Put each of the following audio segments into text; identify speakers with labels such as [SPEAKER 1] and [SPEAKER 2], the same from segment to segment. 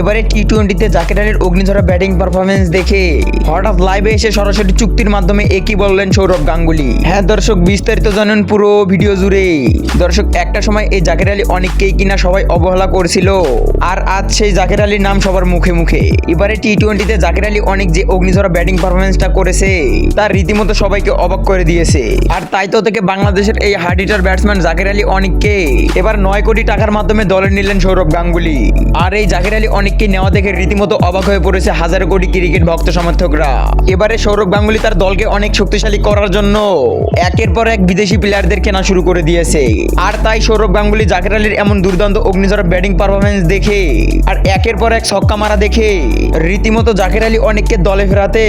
[SPEAKER 1] এবারে টি টোয়েন্টিতে জাকির আলীর অগ্নিঝরা ব্যাটিং পারফরমেন্স দেখে হঠাৎ লাইভে এসে সরাসরি চুক্তির মাধ্যমে একই বললেন সৌরভ গাঙ্গুলি। হ্যাঁ দর্শক, বিস্তারিত জানেন পুরো ভিডিও জুড়ে। দর্শক, একটা সময় এই জাকির আলী অনেককেই কিনা সবাই অবহেলা করছিল। আর আজ সেই জাকির আলীর নাম সবার মুখে মুখে। এবারে টি টোয়েন্টিতে জাকির আলী অনেক যে অগ্নিঝরা ব্যাটিং পারফরমেন্সটা করেছে, তার রীতিমতো সবাইকে অবাক করে দিয়েছে। আর তাই তো থেকে বাংলাদেশের এই hard hitter batsman Zakir Ali অনেককে এবার নয় কোটি টাকার মাধ্যমে দলে নিলেন সৌরভ গাঙ্গুলি। আর এই জাকির আলী অনেককে নেওয়া দেখে রীতিমতো অবাক হয়ে পড়েছে হাজার কোটি ক্রিকেট ভক্ত সমর্থকরা। এবারে সৌরভ গাঙ্গুলি তার দলকে অনেক শক্তিশালী করার জন্য একের পর এক বিদেশি প্লেয়ারদের কেনা শুরু করে দিয়েছে। আর তাই সৌরভ গাঙ্গুলি, জাকির আলীর এমন দুর্দান্ত অগ্নিঝরা ব্যাটিং পারফরমেন্স দেখে, আর একের পর এক ছক্কা মারা দেখে রীতিমতো জাকির আলী অনেককে দলে ফেরাতে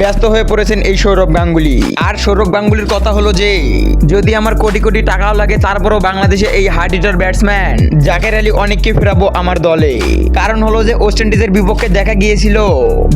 [SPEAKER 1] ব্যস্ত হয়ে পড়েছেন এই সৌরভ গাঙ্গুলি। আর সৌরভ গাঙ্গুলির কথা হলো যে, যদি আমার কোটি কোটি টাকাও লাগে, তারপরও বাংলাদেশে এই hard hitter batsman Jaker Ali অনেককে ফেরাবো আমার দলে। কারণ হলো যে ওয়েস্ট ইন্ডিজের বিপক্ষে দেখা গিয়েছিল।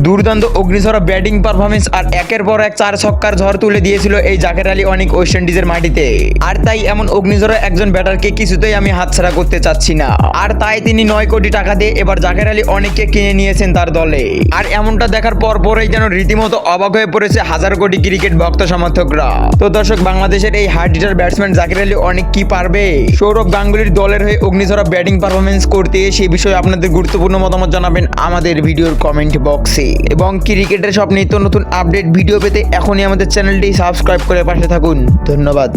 [SPEAKER 1] দুর্দান্ত অগ্নিঝরা ব্যাটিং পারফরমেন্স আর একের পর এক চার ছক্কার ঝড় তুলে দিয়েছিল এই জাকের আলী অনেক ওয়েস্ট ইন্ডিজের মাটিতে। আর তাই এমন অগ্নিঝরা একজন ব্যাটারকে কিছুতেই আমি হাতছাড়া করতে চাচ্ছি না। আর তাই তিনি নয় কোটি টাকা দিয়ে এবার জাকের আলী অনেককে কিনে নিয়েছেন তার দলে। আর এমনটা দেখার পর পরেই যেন রীতিমতো অবাক হয়ে পড়েছে হাজার কোটি ক্রিকেট ভক্ত সমর্থকরা। তো দর্শক, বাংলাদেশের এই hard hitter batsman Zakir Ali অনেক কি পারবে? সৌরভ গাঙ্গুলির দলের হয়ে অগ্নিঝরা ব্যাটিং পারফরমেন্স করতে সেই বিষয়ে আপনাদের গুরুত্বপূর্ণ মতামত জানাবেন আমাদের ভিডিওর কমেন্ট বক্সে এবং ক্রিকেটের সব নিত্য নতুন আপডেট ভিডিও পেতে এখনই আমাদের চ্যানেলটি সাবস্ক্রাইব করে পাশে থাকুন। ধন্যবাদ।